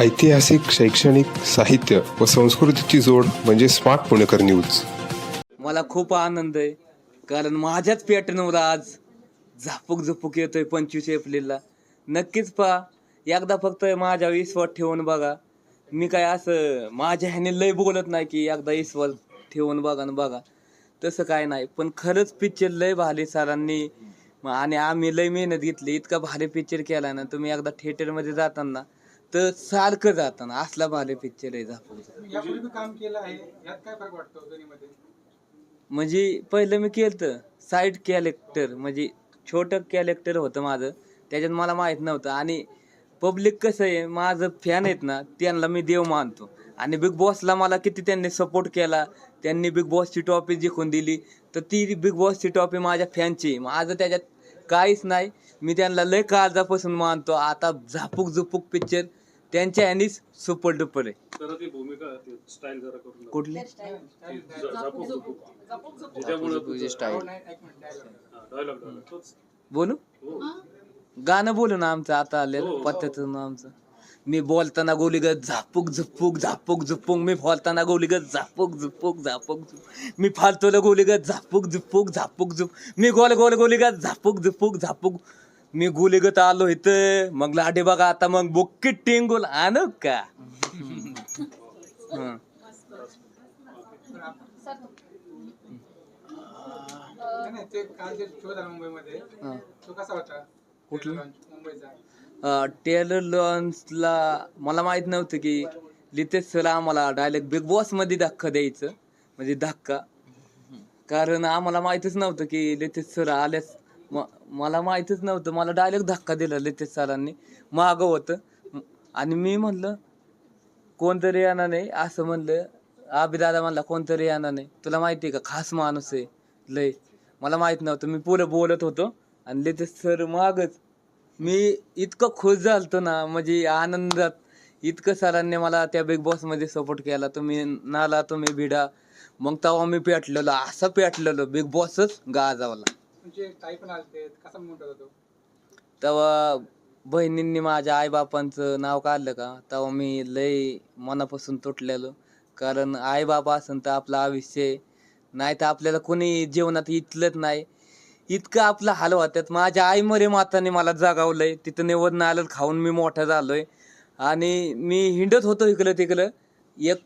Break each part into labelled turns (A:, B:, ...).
A: ऐतिहासिक शैक्षणिक साहित्य व संस्कृतीची जोड म्हणजे स्मार्ट पुणेकर न्यूज.
B: मला खूप आनंद आहे. कारण माझ्याच पॅटर्नवर आज झापूक झपूक येतोय पंचवीस एप्रिलला. नक्कीच पहा एकदा फक्त माझ्या विश्वास ठेवून बघा. मी काय असं माझ्या ह्याने लय बोलत नाही की एकदा विश्वास ठेवून बघा ना बघा. तसं काय नाही पण खरंच पिक्चर लय भारी सरांनी आणि आम्ही लय मेहनत घेतली. इतका भारी पिक्चर केला ना तुम्ही एकदा थिएटरमध्ये जाताना तर सारखं जाताना असला भारी पिक्चर आहे.
C: यापूर्वी बी काम केलं आहे यात काय फरक वाटतो दोन्हीमध्ये?
B: म्हणजे पहिलं मी केलं साईड कॅरेक्टर म्हणजे छोटं कॅरेक्टर होतं माझं. त्याच्यात मला माहीत नव्हतं. आणि पब्लिक कसं आहे माझं फॅन आहेत ना त्यांना मी देव मानतो. आणि बिग बॉसला मला किती त्यांनी सपोर्ट केला त्यांनी बिग बॉसची टॉपी जिंकून दिली तर ती बिग बॉसची टॉपी माझ्या फॅनची माझं त्याच्यात काहीच नाही. मी त्यांना लय काळजापासून मानतो. आता झापूक झुपूक पिक्चर त्यांच्या ह्यानीच सुपर डुपर आहे.
D: जरा ती भूमिका स्टाईल जरा करून दाखव.
B: कुठली?
D: ती ज- झापूक झुपूक. ज्याच्यामुळं तुझं- हा, dialogue, dialogue. तोच.
B: बोलू?
D: हो.
B: गाणं बोलू ना आमचं आता आलेलं
D: हो.
B: पद्धतीनं आमचं. मी बोलताना गोलीगत झापूक झुपूक झापूक झुपूक. मी बोलताना गोलीगत झापूक झुपूक झापूक झुपूक मी फालतोला गोलीगत झापूक झुपूक झापूक झुप. मी गोल गोल गोलीगत झापूक झुपूक झापूक. मी गोलीगत आलो इथं. मग लाडे बघा आता मग बुक्की टिंगुल आणू का? हं.
C: नाही, नाही, ते काल जे शो झाला मुंबईमध्ये.
B: हं.
C: तो कसा होता?
B: कुठला?
C: launch मुंबईचा.
B: टेलर लॉन्सला मला माहीत नव्हतं की लितेश सर आम्हाला डायरेक्ट बिग बॉसमध्ये धक्का द्यायचं. म्हणजे धक्का. कारण आम्हाला माहितच नव्हतं की लितेश सर आल्यास म- मला माहितीच नव्हतं. मला डायरेक्ट धक्का दिला लितेश सरांनी. मागं होतं. आणि मी म्हणलं कोणतरी येणार नाही. असं म्हणलं दादा म्हणला कोणतरी येणार नाही. तुला माहिती आहे का खास माणूस आहे. लय. मला माहीत नव्हतं. मी पुढं बोलत होतो. आणि लितेश सर मागच मी इतकं खुश झालतो ना म्हणजे आनंदात. इतकं सरांनी मला त्या बिग बॉसमध्ये सपोर्ट केला. तुम्ही नाला तुम्ही भिडा. मग तेव्हा मी पेटलेलो असं पेटलेलो बिग बॉसच गाजावला.
C: तुमचे ताई पण आलते. कसा होता तो?
B: तेव्हा बहिणींनी माझ्या आईबापांचं नाव काढलं का तेव्हा मी लय मनापासून तुटलेलो. कारण आईबाबा असन तर आपलं आयुष्य आहे. नाही तर आपल्याला कोणी जीवनात इथलंच नाही. इतकं आपलं हाल होत्यात. माझ्या आई मरे माताने मला जागावलंय. तिथं निवड आलं खाऊन मी मोठा झालोय. आणि मी हिंडत होतो इकडं तिकडं. एक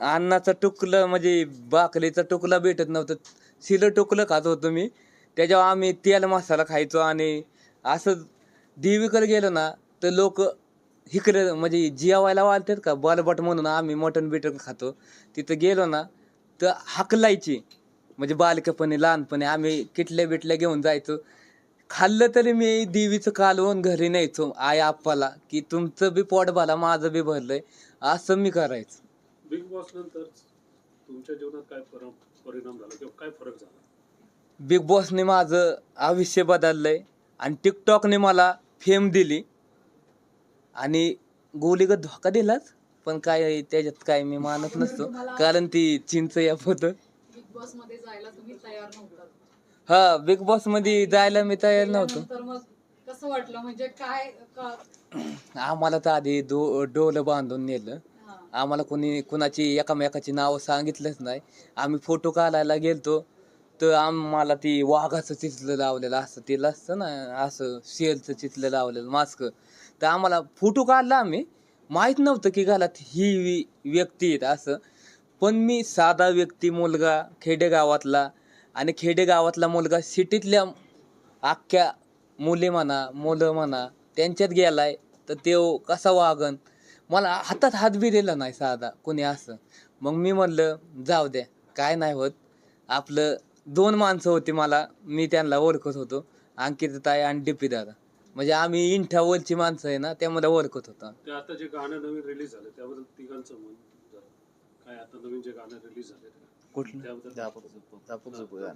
B: अन्नाचं टुकलं म्हणजे बाकलीचं टुकलं भेटत नव्हतं. शिलं टुकलं खात होतो मी. त्याच्यावर आम्ही तेल मसाला खायचो आणि असं देवीकडे गेलो ना तर लोक इकडे म्हणजे जेवायला वाळतात का बलबट म्हणून आम्ही मटण बिटन खातो. तिथं गेलो ना तर हाकलायची. म्हणजे बालकपणी लहानपणी आम्ही किटल्या बिटल्या घेऊन जायचो. खाल्लं तरी मी देवीचं कालवून घरी न्यायचो आई आप्पाला की तुमचं बी पोट भला माझं बी भरलंय असं मी करायचो.
D: बिग बॉस नंतर तुमच्या जीवनात काय परिणाम झाला किंवा काय फरक झाला?
B: बिग बॉसने माझं आयुष्य बदललंय आणि टिकटॉकने मला फेम दिली. आणि गोलीगत धोका दिलाच पण काय त्याच्यात काय मी मानत नसतो. कारण ती चिंच या होतं
E: बिग बॉसमध्ये जायला तुम्ही तयार नव्हता.
B: हा बिग बॉसमध्ये जायला मी तयार नव्हतो.
E: तर मग कसं वाटलं? म्हणजे काय का-
B: आम्हाला तर आधी दो डोलं बांधून नेलं.
E: हा.
B: आम्हाला कोणी कुणाची एकामेकाची नावं सांगितलंच नाही. आम्ही फोटो काढायला गेलतो. तर आम्हाला ती वाघाचं चित्र लावलेलं असं तिला असतं ना असं शेरचं चित्र लावलेलं मास्क तर आम्हाला फोटो काढला आम्ही. माहीत नव्हतं की घालात ही व्यक्ती आहेत असं. पण मी साधा व्यक्ती मुलगा खेडेगावातला. आणि खेडेगावातला मुलगा सिटीतल्या अख्ख्या मुले म्हणा मुलं म्हणा त्यांच्यात गेलाय. तर ते कसा वागन? मला हातात हात बी दिला नाही साधा कोणी असं. मग मी म्हणलं जाऊ द्या काय नाही होत. आपलं दोन माणसं होती मला. मी त्यांना ओळखत होतो. अंकित ताई आणि डिपी दादा. म्हणजे आम्ही इंठावरची माणसं आहे ना त्यामध्ये ओळखत होतो.
D: ते आता जे गाणं नवीन रिलीज झालं त्याबद्दल तिघांचं मन. काय आता नवीन जे गाणं रिलीज झाले
B: कुठलं?
D: त्याबद्दल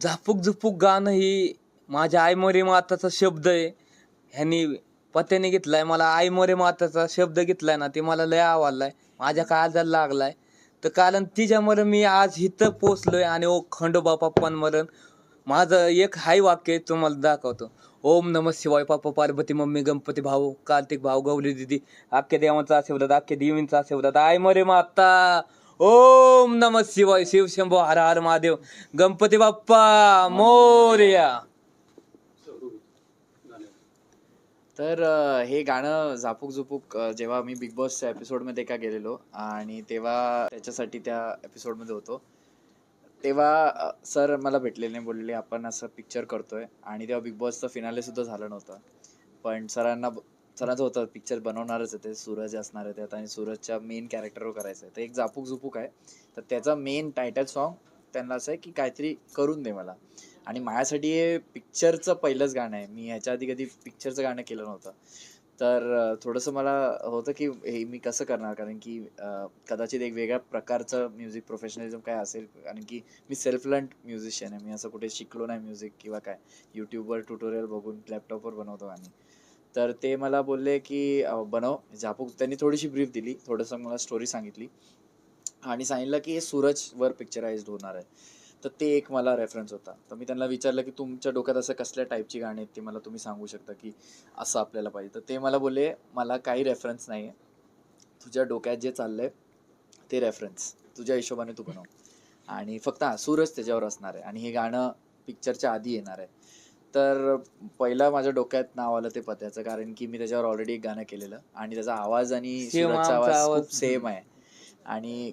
B: झापूक झुपूक गाणं ही माझ्या आई मोरे माताचा शब्द आहे. ह्यांनी पत्याने घेतलाय. मला आई मोरे माताचा शब्द घेतलाय ना ते मला लय आवडलाय. माझ्या काळजाला लागलाय. तर कारण तिच्यामुळे मी आज इथं पोचलोय आणि ओ खंडोबा पप्पांमरण माझं एक हाय वाक्य आहे, तुम्हाला दाखवतो. ओम नम शिवाय पापा पार्वती मम्मी गणपती भाऊ कार्तिक भाऊ गौली दिदी अख्ख्या देवांचा आशीर्वाद अख्ख्या देवींचा आशीर्वाद. आय मरे माता. ओम नम शिवाय शिव शंभो हर हर महादेव. गणपती बाप्पा मोर्या.
F: तर अ, हे गाणं झापूक झुपूक अ, जेव्हा मी बिग बॉसच्या एपिसोडमध्ये का गेलेलो आणि तेव्हा त्याच्यासाठी त्या एपिसोडमध्ये होतो तेव्हा सर मला भेटलेले नाही बोलले आपण असं पिक्चर करतोय. आणि तेव्हा बिग बॉसचं फिनाले सुद्धा झालं नव्हतं. पण सरांना सरांचं होतं पिक्चर बनवणारच आहे ते सूरज असणार आहे त्यात आणि सूरजच्या मेन कॅरेक्टरवर करायचं आहे. तर एक झापूक झुपूक आहे. तर त्याचा मेन टायटल सॉन्ग त्यांना असं आहे की काहीतरी करून दे मला. आणि माझ्यासाठी हे पिक्चरचं पहिलंच गाणं आहे. मी ह्याच्या आधी कधी पिक्चरचं गाणं केलं नव्हतं. तर थोडंसं मला होतं की हे मी कसं करणार? कारण की कदाचित एक वेगळ्या प्रकारचं म्युझिक प्रोफेशनलिझम काय असेल कारण की मी सेल्फ लर्न म्युझिशियन आहे. मी असं कुठे शिकलो नाही म्युझिक किंवा काय. यूट्यूबवर ट्युटोरियल बघून लॅपटॉपवर बनवतो आणि. तर ते मला बोलले की बनव. झापूक त्यांनी थोडीशी ब्रीफ दिली. थोडंसं मला स्टोरी सांगितली. आणि सांगितलं की हे सूरजवर पिक्चराईज होणार आहे. तर ते एक मला रेफरन्स होता. तर मी त्यांना विचारलं की तुमच्या डोक्यात असं कसल्या टाईपची गाणी आहेत ते मला तुम्ही सांगू शकता की असं आपल्याला पाहिजे. तर ते मला बोलले मला काही रेफरन्स नाही आहे तुझ्या डोक्यात जे चाललंय ते रेफरन्स तुझ्या हिशोबाने तू बनव. आणि फक्त सूरज त्याच्यावर असणार आहे आणि हे गाणं पिक्चरच्या आधी येणार आहे. तर पहिला माझ्या डोक्यात नाव आलं ते पत्याचं कारण की मी त्याच्यावर ऑलरेडी एक गाणं केलेलं आणि त्याचा आवाज आणि आवाज. खूप सेम आहे. आणि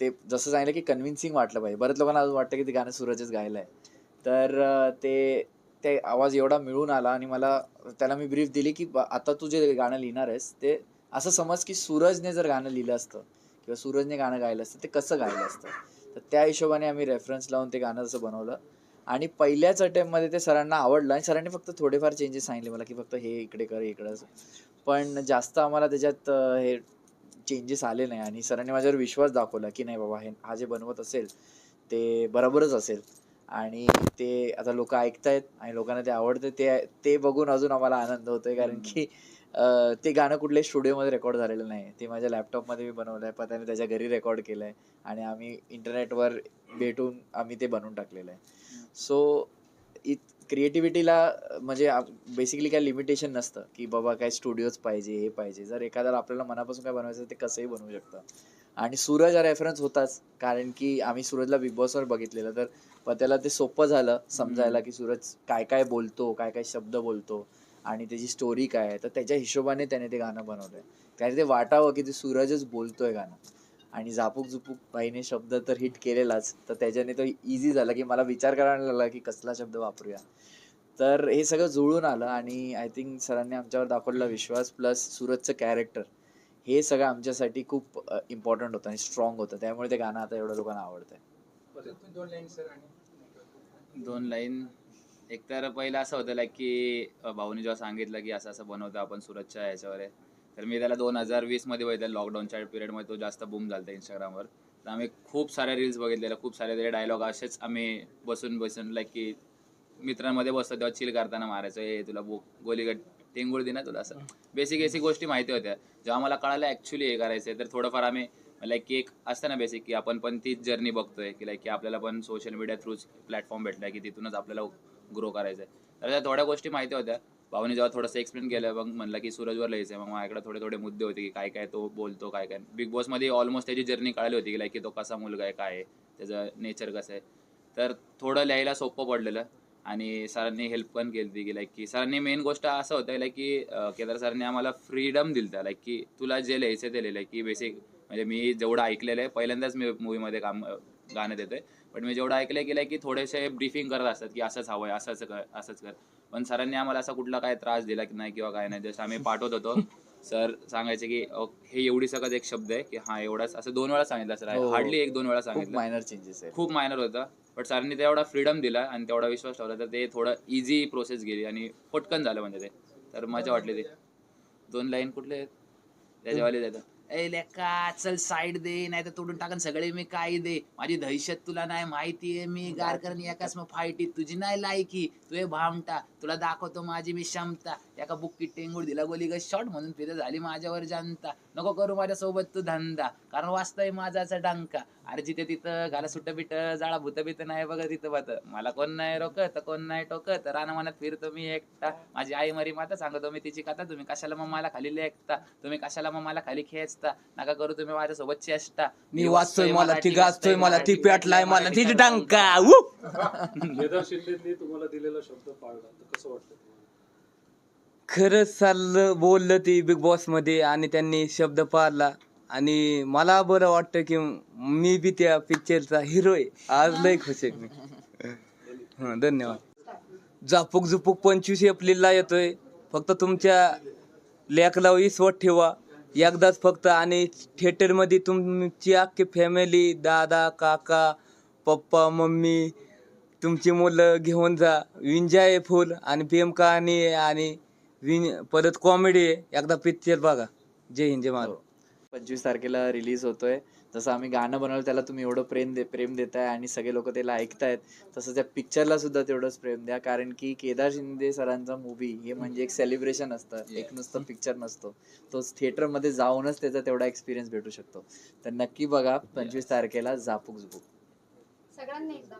F: ते जसं सांगितलं की कन्व्हिन्सिंग वाटलं पाहिजे. बऱ्याच लोकांना अजून वाटतं की ते गाणं सूरजच गायलं आहे तर ते ते आवाज एवढा मिळून आला आणि मला त्याला मी ब्रीफ दिली की आता तू जे गाणं लिहिणार आहेस ते असं समज की सूरजने जर गाणं लिहिलं असतं किंवा सूरजने गाणं गायलं असतं ते कसं गायलं असतं? तर त्या हिशोबाने आम्ही रेफरन्स लावून ते गाणं जसं बनवलं. आणि पहिल्याच अटेम्पमध्ये ते सरांना आवडलं आणि सरांनी फक्त थोडेफार चेंजेस सांगितले मला की फक्त हे इकडे कर इकडं पण जास्त आम्हाला त्याच्यात हे चेंजेस आले नाही आणि सरांनी माझ्यावर विश्वास दाखवला की नाही बाबा हे हा जे बनवत असेल ते बरोबरच असेल. आणि ते आता लोक ऐकतायत आणि लोकांना ते आवडतं ते ते बघून अजून आम्हाला आनंद होतोय. कारण की ते गाणं कुठल्याही स्टुडिओमध्ये रेकॉर्ड झालेलं नाही. ते माझ्या लॅपटॉपमध्ये मी बनवलं आहे पण त्याने त्याच्या घरी रेकॉर्ड केलं आहे आणि आम्ही इंटरनेटवर भेटून आम्ही ते बनवून टाकलेलं आहे. सो इत क्रिएटिव्हिटीला म्हणजे बेसिकली काय लिमिटेशन नसतं की बाबा काय स्टुडिओज पाहिजे हे पाहिजे. जर एखाद्याला आपल्याला मनापासून काय बनवायचं ते कसंही बनवू शकतं. आणि सूरज हा रेफरन्स होताच कारण की आम्ही सूरजला बिग बॉसवर बघितलेलं. तर त्याला ते सोपं झालं समजायला की सूरज काय काय बोलतो काय काय शब्द बोलतो आणि त्याची स्टोरी काय आहे. तर त्याच्या हिशोबाने त्याने ते गाणं बनवलंय. त्याने ते वाटावं की ते सूरजच बोलतोय गाणं. आणि झापूक झुपूक बाईने शब्द तर हिट केलेलाच तर त्याच्याने तो इझी झाला की मला विचार करायला लागला की कसला शब्द वापरूया. तर हे सगळं जुळून आलं आणि आय थिंक सरांनी आमच्यावर दाखवलेला विश्वास प्लस सूरजचं कॅरेक्टर हे सगळं आमच्यासाठी खूप इम्पॉर्टंट होतं आणि स्ट्रॉंग होतं. त्यामुळे ते गाणं आता एवढं लोकांना आवडतंय.
C: दोन लाईन
G: दोन लाईन एक तर पहिलं असं होतं लाईक की भाऊने भाऊनी जेव्हा सांगितलं की असं असं बनवतं आपण सुरतच्या ह्याच्यावर आहे तर मी त्याला दोन हजार वीसमध्ये बघितलं लॉकडाऊनच्या पिरियडमध्ये तो जास्त बूम झाला इंस्टाग्रामवर तर आम्ही खूप साऱ्या रील्स बघितलेल्या खूप सारे त्याचे डायलॉग असेच आम्ही बसून बसून लाईक की मित्रांमध्ये बसतो तेव्हा चिल करताना मारायचं हे तुला बो गोलीगट टेंगुळ दिना तुला असं. बेसिक बेसिक गोष्टी माहिती होत्या. जेव्हा मला कळालं ॲक्च्युली हे करायचं आहे तर थोडंफार आम्ही लाईक की एक असतं ना बेसिक की आपण पण तीच जर्नी बघतोय की लाईक की आपल्याला पण सोशल मीडिया थ्रूच प्लॅटफॉर्म भेटला की तिथूनच आपल्याला ग्रो करायचं आहे तर त्या थोड्या गोष्टी माहिती होत्या. भाऊने जेव्हा थोडंसं एक्सप्लेन केलं मग म्हणलं की सूरजवर लिहायचं आहे. मग माझ्याकडे थोडे थोडे मुद्दे होते की काय काय तो बोलतो काय काय बिग बॉसमध्ये ऑलमोस्ट त्याची जर्नी कळाली होती की लाईक की तो कसा मुलगा आहे काय आहे त्याचं नेचर कसं आहे. तर थोडं लिहायला सोपं पडलेलं आणि सरांनी हेल्प पण केली होती की लाईक की सरांनी मेन गोष्ट असं होतं लाईक की केदार सरांनी आम्हाला फ्रीडम दिलं लाईक की तुला जे लिहायचं ते लिहिलं की बेसिक म्हणजे मी जेवढं ऐकलेलं आहे पहिल्यांदाच मी मूवीमध्ये काम गाणं देतोय. पण मी जेवढं ऐकलंय की लाईक की थोडेसे ब्रीफिंग करत असतात की असंच आहे असंच कर असंच कर. पण सरांनी आम्हाला असा कुठला काय त्रास दिला की नाही किंवा काय नाही जसं आम्ही पाठवत होतो. सर सांगायचे की अ, हे एवढी सकत एक शब्द आहे की हा एवढाच असं दोन वेळा सांगितलं सर.
F: हो.
G: हार्डली एक दोन वेळा
F: खूप
G: सांगितलं.
F: मायनर चेंजेस आहे
G: खूप मायनर होतं. बट सरांनी तेवढा फ्रीडम दिला आणि तेवढा विश्वास ठेवला तर ते थोडं इझी प्रोसेस गेली आणि पटकन झालं म्हणजे ते. तर मजा वाटली ते. दोन लाईन कुठले आहेत? त्याच्यावाले देतात ए लेका चल साईड दे नाही तर तोडून टाकन सगळे मी काय दे. माझी दहशत तुला नाही माहितीये मी गार करणे एकाच मग फाईटीत तुझी नाही लायकी तू हे भामटा. तुला दाखवतो माझी मी क्षमता. एका बुक्की टेंगूड दिला गोली ग शॉट म्हणून फिरत झाली माझ्यावर जनता. नको करू माझ्यासोबत तू धंदा. कारण वाचतोय माझाचा डांका. अरे जिथे तिथं घाला सुट्ट बिट जाळा भूत बित नाही बघा तिथं बत. मला कोण नाही रोकत कोण नाही टोकत. राना मनात फिरतो मी एकटा. माझी आई मरी माता सांगतो मी तिची कथा. तुम्ही कशाला मग मला खाली लेखता? तुम्ही कशाला मग मला खाली खेचता? नका करू तुम्ही माझ्यासोबत चेष्टा.
B: मी वाचतोय मला ती गाजतोय मला ती पेटलाय मला तिची. डांका.
D: तुम्हाला दिलेला शब्द पाळला. कसं वाटतं?
B: खरंच चाललं बोललं ते बिग बॉसमध्ये आणि त्यांनी शब्द पाळला. आणि मला बरं वाटतं की मी बी त्या पिक्चरचा हिरो आहे. आज लय खुश आहे मी. धन्यवाद. झापूक झुपूक पंचवीस एप्रिलला येतोय. फक्त तुमच्या लेकला विश्वास ठेवा. एकदाच फक्त आणि थिएटरमध्ये तुमची अख्खी फॅमिली दादा काका पप्पा मम्मी तुमची मुलं घेऊन जा. विंजा आहे फुल आणि प्रेम कहाणी आहे आणि विन परत कॉमेडी आहे एकदा पिक्चर बघा. जय हिंद जय महाराज.
F: पंचवीस तारखेला रिलीज होतोय. जसं आम्ही गाणं बनवलं त्याला तुम्ही एवढं प्रेम दे प्रेम देताय आणि सगळे लोक त्याला ऐकतायत तसं त्या पिक्चरला सुद्धा तेवढंच प्रेम द्या. कारण की केदार शिंदे सरांचा मूवी हे म्हणजे एक सेलिब्रेशन असतं. एक नुसतं पिक्चर नसतो. तो थिएटरमध्ये जाऊनच त्याचा तेवढा एक्सपिरियन्स भेटू शकतो. तर नक्की बघा पंचवीस तारखेला झापूक झुपूक.
E: सगळ्यांनी एकदा